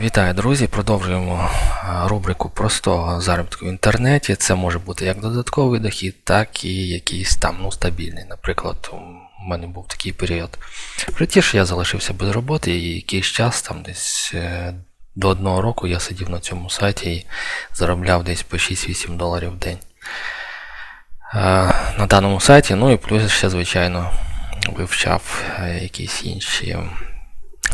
Вітаю, друзі! Продовжуємо рубрику простого заробітку в інтернеті. Це може бути як додатковий дохід, так і якийсь там ну, стабільний. Наприклад, у мене був такий період житті, що я залишився без роботи, і якийсь час, там десь е, до одного року я сидів на цьому сайті і заробляв десь по 6-8 доларів в день. Е, На даному сайті, ну і плюс ще, звичайно, вивчав е, якісь інші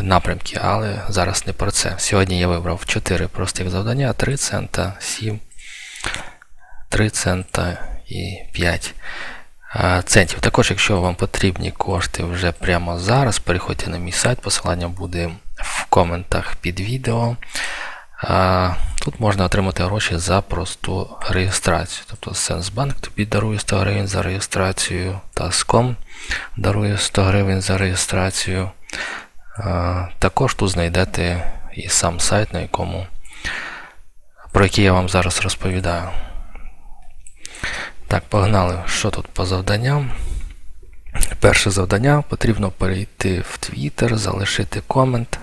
напрямки, але зараз не про це. Сьогодні я вибрав 4 простих завдання, 3 цента, 7, 3 цента і 5 центів. Також, якщо вам потрібні кошти вже прямо зараз, переходьте на мій сайт, посилання буде в коментах під відео. Тут можна отримати гроші за просту реєстрацію. Тобто Сенсбанк тобі дарує 100 гривень за реєстрацію, Таском дарує 100 гривень за реєстрацію. Також тут знайдете і сам сайт, на якому, про який я вам зараз розповідаю. Так, погнали. Що тут по завданням? Перше завдання потрібно перейти в Twitter, залишити комент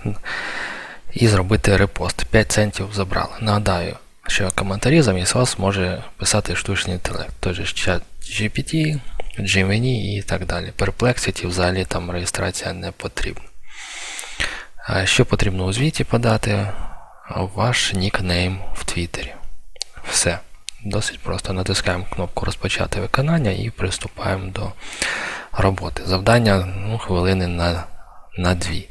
і зробити репост. 5 центів забрали. Нагадаю, що коментарі замість вас може писати штучний інтелект. Той же чат GPT, Gemini і так далі. Perplexity взагалі там реєстрація не потрібна. Що потрібно у звіті подати? Ваш нікнейм в Твіттері. Все. Досить просто натискаємо кнопку розпочати виконання і приступаємо до роботи. Завдання ну, хвилини на, на дві.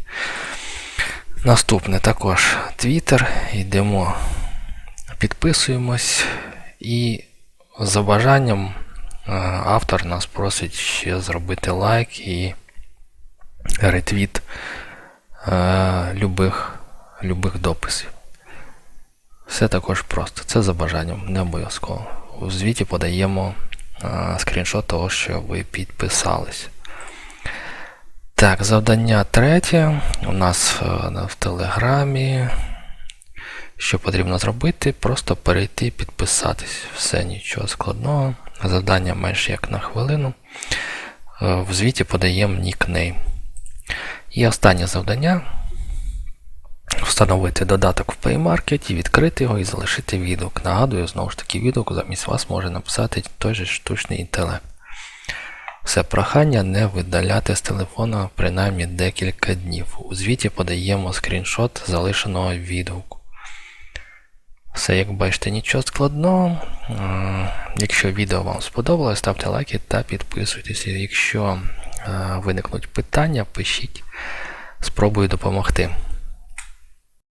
Наступне також Twitter. Йдемо, підписуємось і за бажанням автор нас просить ще зробити лайк і ретвіт е, любих, любих дописів. Все також просто. Це за бажанням, не обов'язково. У звіті подаємо е, скріншот того, що ви підписались. Так, завдання третє. У нас е, в Телеграмі. Що потрібно зробити? Просто перейти, підписатись. Все, нічого складного. Завдання менше як на хвилину. В звіті подаємо нікнейм. І останнє завдання. Встановити додаток в Play Market, відкрити його і залишити відгук. Нагадую, знову ж таки, відгук замість вас може написати той же штучний інтелект. Все прохання не видаляти з телефона принаймні декілька днів. У звіті подаємо скріншот залишеного відгуку. Все, як бачите, нічого складного. Е, Якщо відео вам сподобалось, ставте лайки та підписуйтесь. Якщо виникнуть питання, пишіть, спробую допомогти.